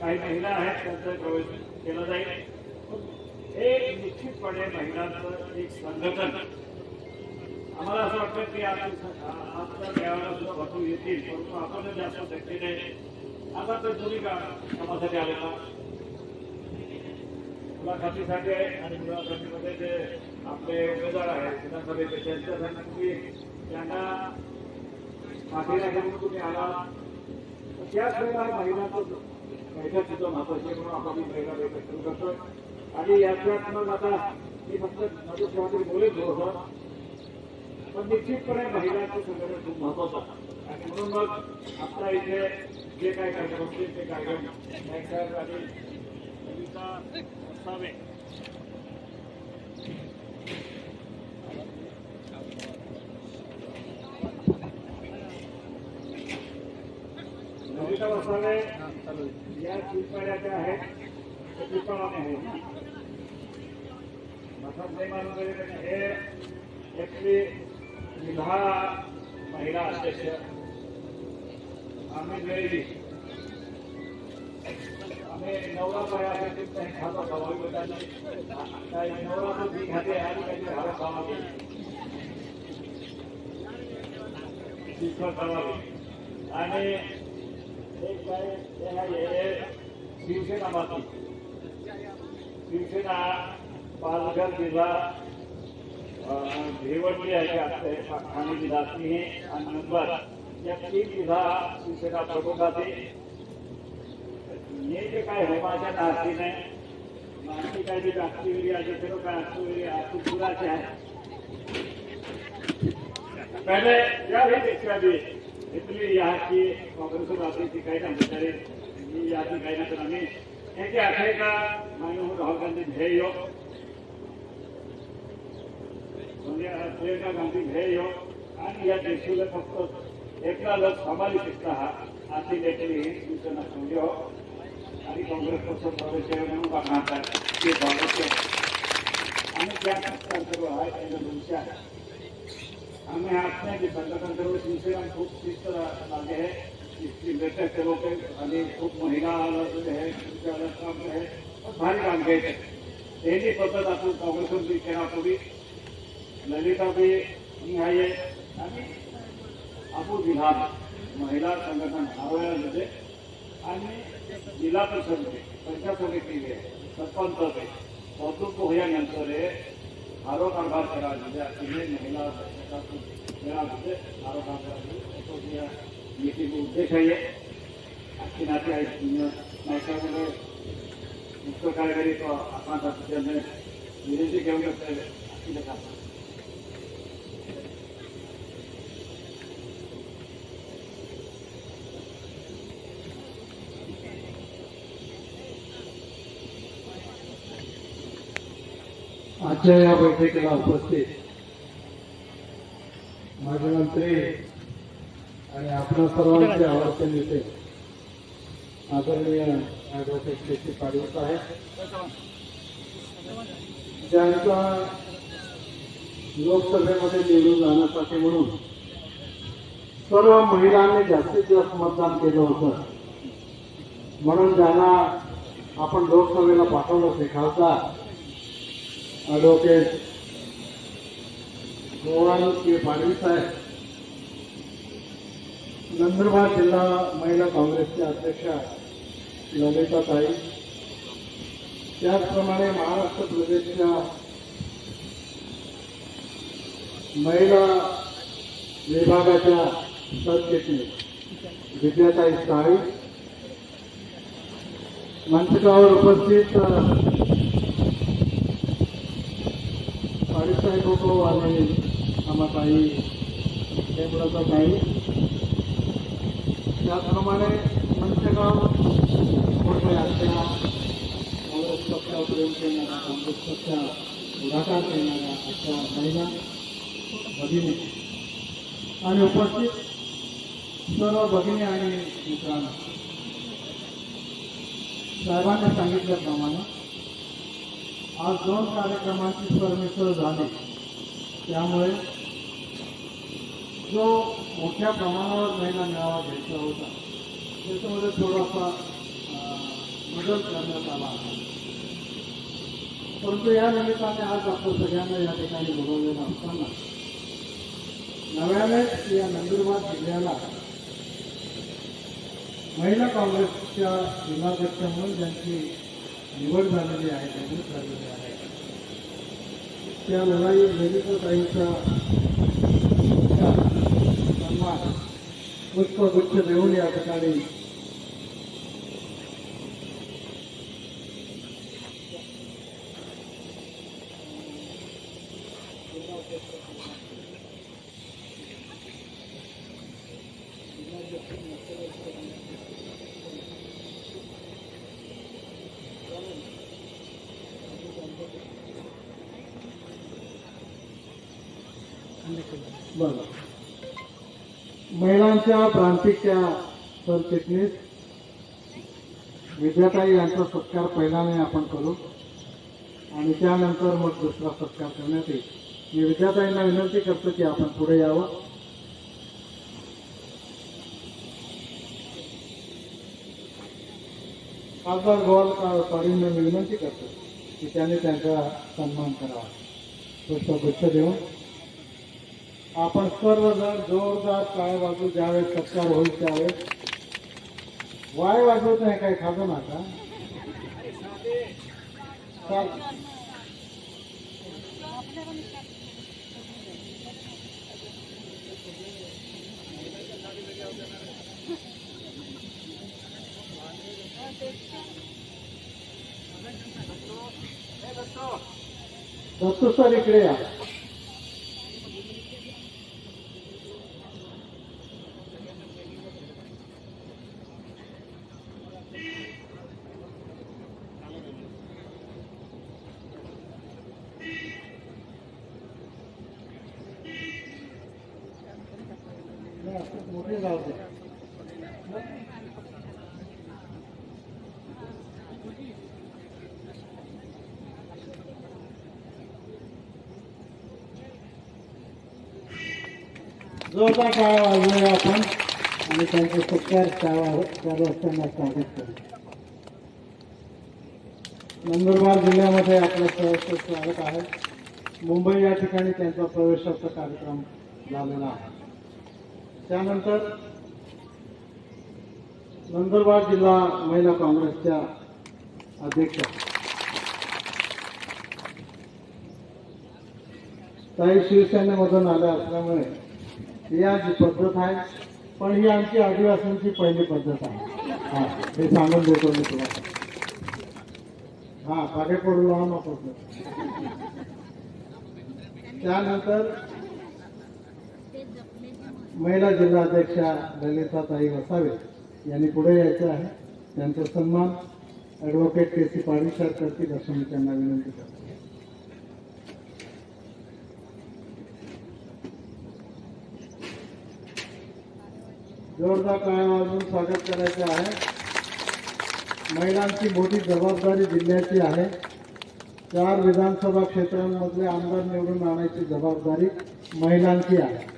काही महिला आहेत त्यांचा प्रवेश केला जाईल. हे निश्चितपणे महिलांचं एक संघटन. आम्हाला असं वाटतं की आजच्या देवाला सुद्धा भरपूर येतील परंतु आपण जास्त शक्तीने आता तर तुम्ही का कामासाठी आलेला मुलाखतीसाठी आहे आणि मुलाखतीमध्ये जे आपले उमेदवार आहेत विधानसभेचे त्यांच्यासाठी तुम्ही त्यांना पाठीला घेऊन तुम्ही आला. त्याच वेळेला महिलांचं बैठक सुद्धा महत्वाची म्हणून आपण ही महिला बैठक सुरू करतोय. आणि याच्यात मग आता मी फक्त मधुसेवासाठी बोलत थोडंसं पण निश्चितपणे महिलांचं संघटन खूप महत्वाचं आणि म्हणून मग आता इथे जे काही कार्यक्रम असतील ते कार्यक्रम. नाईक साहेब आणि कविता असावे कविता वसावे या आहेत ते चिरपाडाने आहेत ना? मठात नाही मानून वगैरे हे एकली विधा महिला अध्यक्ष आम्ही वेळी आम्ही नवरा बाया आहे ते काही खातो स्वाभाविक होता नवरा पण ती खाते आणि काही घाला खावावी. खावावी. आणि एक काय हे शिवसेना माती शिवसेना पालघर जिल्हा भिवंडी आहे असते ठाणे जिल्हा सिंहे आणि नंबर या तीन जिल्हा शिवसेना प्रमुखाचे हे जे काय है माझ्या नातीने नाती काय जे राष्ट्रीय आहे ते लोक राष्ट्रीय आपकी पुराचे आहे पहले या भी देखा भी इतनी यहाँ की कांग्रेस बातें सिखाई ना बेचारे ये याद सिखाई ना तर आम्ही याचे असे का मान्य राहुल गांधी ध्येय? प्रियंका गांधी ध्येय. आणि या देशाला फक्त एकला सांभाळू शकता हा अशी देखील ही सूचना समजो हो. आणि काँग्रेस पक्ष सदस्य म्हणून बघणार ते काँग्रेस आणि त्या पक्षांचं आहे त्यांना भविष्य आहे. हमें आपने भी संगठन शिवसेना खूप शिस्त लागे है इसकी बैठक आणि खूप महिला अलग काम है भारी काम घ्यायचं त्यांनी पद्धत आपण काँग्रेस भी ललिताबाई निहाय आणि आपण जिल्हा महिला संघटन आयोजन आणि जिल्हा परिषद पंचायत समिती सरपंच कौतुक होयानंतर आरो कारभार करा म्हणजे महिला मेळा म्हणजे आरो कारभार तो या मीटिंग उद्देश आहे आणखी नाते आहेत नायकामध्ये मुख्य कार्यकारी तो आपण त्यांनी विनंती घेऊन आणखी नका आजच्या या बैठकीला उपस्थित माजी मंत्री आणि आपल्या सर्वांचे आवडते नेते आदरणीय ॲडव्होकेट के सी पाटील साहेब ज्यांचा लोकसभेमध्ये निवडून जाण्यासाठी म्हणून सर्व महिलांनी जास्तीत जास्त मतदान केलं होतं. म्हणून ज्यांना आपण लोकसभेला पाठवलं ते खासदार ॲडव्होकेट मोहन के पाडवी साहेब. नंदुरबार जिल्हा महिला काँग्रेसच्या अध्यक्षा ललिताताई. त्याचप्रमाणे महाराष्ट्र प्रदेशच्या महिला विभागाच्या सरचिटणीस विद्याताई साळी मंचकावर उपस्थित साडेसाहेब होतो आणि आम्हाताई टेबलाचा ताई. त्याप्रमाणे पंचगाव मोठे असलेला काँग्रेस पक्षावर प्रेम करणारा काँग्रेस पक्षा पुढाकार करणाऱ्या अशा महिला भगिनी आणि उपस्थित सर्व भगिनी आणि मित्रांनो. साहेबांनी सांगितल्याप्रमाणे आज दोन कार्यक्रमांची परमिशन झाली. त्यामुळे जो मोठ्या प्रमाणावर महिला मेळावा घेतला होता. त्याच्यामध्ये थोडासा बदल करण्यात आला आहे परंतु या निमित्ताने आज आपण सगळ्यांना या ठिकाणी बोलवलेलं असताना नव्याने या नंदुरबार जिल्ह्याला महिला काँग्रेसच्या जिल्हाध्यक्ष म्हणून ज्यांची निवड झालेली आहे त्यांनी झालेली आहे त्या लढाई ललिताताईंचा सन्मान पुष्पगुच्छ देऊन या ठिकाणी बरं. महिलांच्या प्रांतिकच्या सरचिटणीस विद्याताई यांचा सत्कार पहिल्याने आपण करू आणि त्यानंतर मग दुसरा सत्कार करण्यात येईल. मी विद्याताईंना विनंती करतो की आपण पुढे यावं. खासदार गोवाल पाटील मी विनंती करतो की त्याने त्यांचा सन्मान करावा. पुष्पगुच्छ देऊन. आपण सर्वजण जोरदार काय वाजू ज्यावेळेस सत्कार होईल त्यावेळेस. वाय वाजवत नाही काय खातो ना का दत्तू सर इकडे या नाही, असं गावचे जाऊ दे जोरदार वाजवूया आपण आणि त्यांचे सत्कार टाळा चालू असताना स्वागत करू. नंदुरबार जिल्ह्यामध्ये आपलं सहर्ष स्वागत आहे. मुंबई या ठिकाणी त्यांचा प्रवेशाचा कार्यक्रम झालेला आहे. त्यानंतर नंदुरबार जिल्हा महिला काँग्रेसच्या अध्यक्ष. काही शिवसेनेमधून आल्या असल्यामुळे ही आमची पद्धत आहे पण ही आमची आदिवासींची पहिली पद्धत आहे. हा हे सांगून देतो मी तुम्हाला. हा पाठे पडू लावा नको त्यानंतर महिला जिल्हाध्यक्षा ललिताताई वसावे यांनी पुढे यायचं आहे. त्यांचा सन्मान ॲडव्होकेट के सी पाडीसर करतील असं मी त्यांना विनंती करतो. जोरदार टाळ्या स्वागत करायचं आहे. महिलांची मोठी जबाबदारी जिल्ह्याची आहे. चार विधानसभा क्षेत्रांमधले आमदार निवडून आणायची जबाबदारी महिलांची आहे.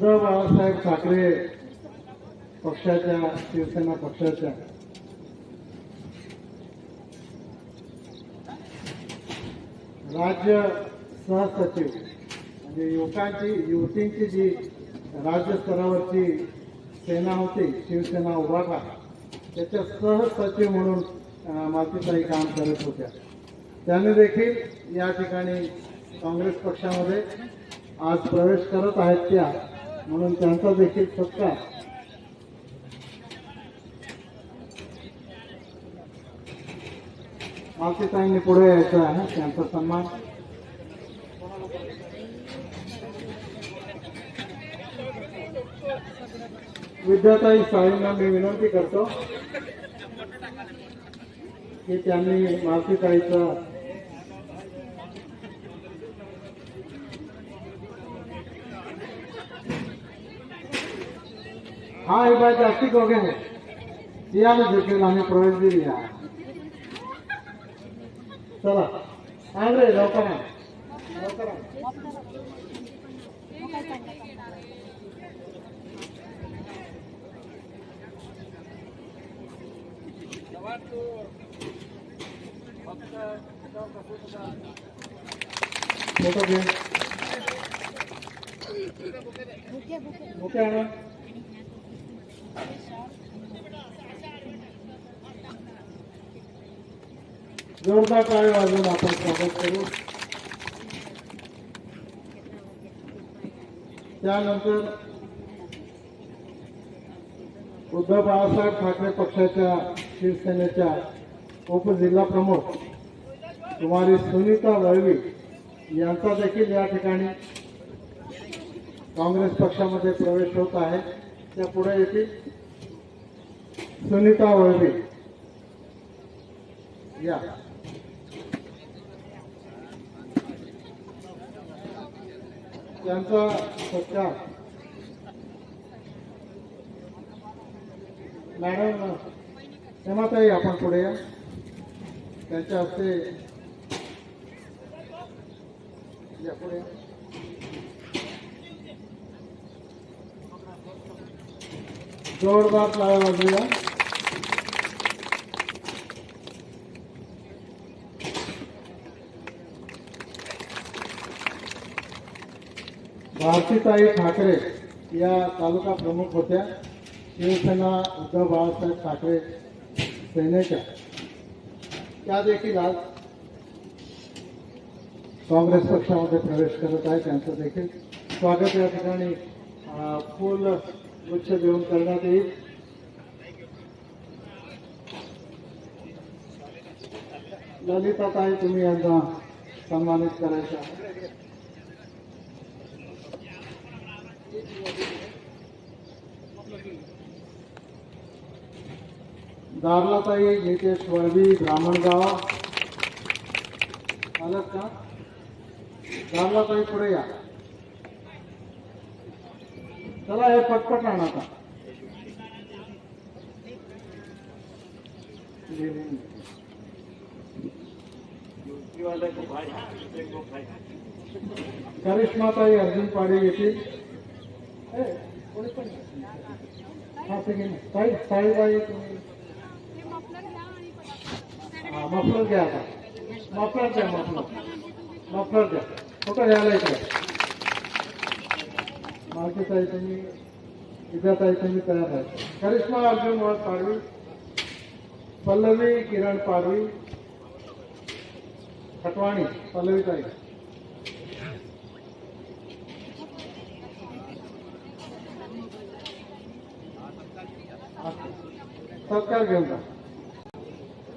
उद्धव बाळासाहेब ठाकरे पक्षाच्या शिवसेना पक्षाच्या. राज्य सहसचिव म्हणजे युवकांची युवतींची जी राज्य स्तरावरची सेना होती शिवसेना उभाटा त्याच्या सहसचिव म्हणून अं, मालतीताई काम करत होत्या. त्याने देखील या ठिकाणी काँग्रेस पक्षामध्ये आज प्रवेश करत आहेत त्या. म्हणून त्यांचा देखील सत्कार. मालतीताईंनी पुढे यायचं आहे त्यांचा सन्मान. विद्याताई साईंना मी विनंती करतो की त्यांनी मालतीताईचा हाँ एक बार जास्ती हो गए दिया ना देखील आम्ही प्रवेश दिली आहे चला आण रे लवकर आण. लवकर आणा. फोटो घे ओके आणा जोरदार टाळी वाजून आपण स्वागत करू? त्यानंतर उद्धव बाळासाहेब ठाकरे पक्षाच्या शिवसेनेच्या उपजिल्हा प्रमुख कुमारी सुनीता वळवी यांचा देखील या ठिकाणी काँग्रेस पक्षामध्ये प्रवेश होत आहे. त्या पुढे येतील सुनीता वळवे. या. त्यांचा सत्कार. मॅडम क्षमाताई आपण पुढे या. त्यांच्या हस्ते. या पुढे जोरदार टाळ्या वाजूया भारतीताई ठाकरे या तालुका प्रमुख होत्या. शिवसेना उद्धव बाळासाहेब ठाकरे सेनेच्या. त्या देखील आज काँग्रेस पक्षामध्ये प्रवेश करत आहे. त्यांचं देखील स्वागत या ठिकाणी फुल गुच्छ देऊन करण्यात येईल. ललिताताई तुम्ही यांना सन्मानित करायचं आहे दारलाताई नितेश वळवी ब्राह्मणगाव. आलात का दारलाताई पुढे या. चला हे पटपट आणा आता. करिश्माताई अर्जुन पाडे येतील. मफलर घ्या आता मफलर द्या मफलर मफलर द्या फोटो घ्यायला इकडे मालकीताई तुम्ही विद्याताई तुम्ही तयार आहे करिश्मा अर्जुन वर पाडवी पल्लवी किरण पाडवी खटवाणी पल्लवी ताई पल्लवीताई सत्कार घेऊन जा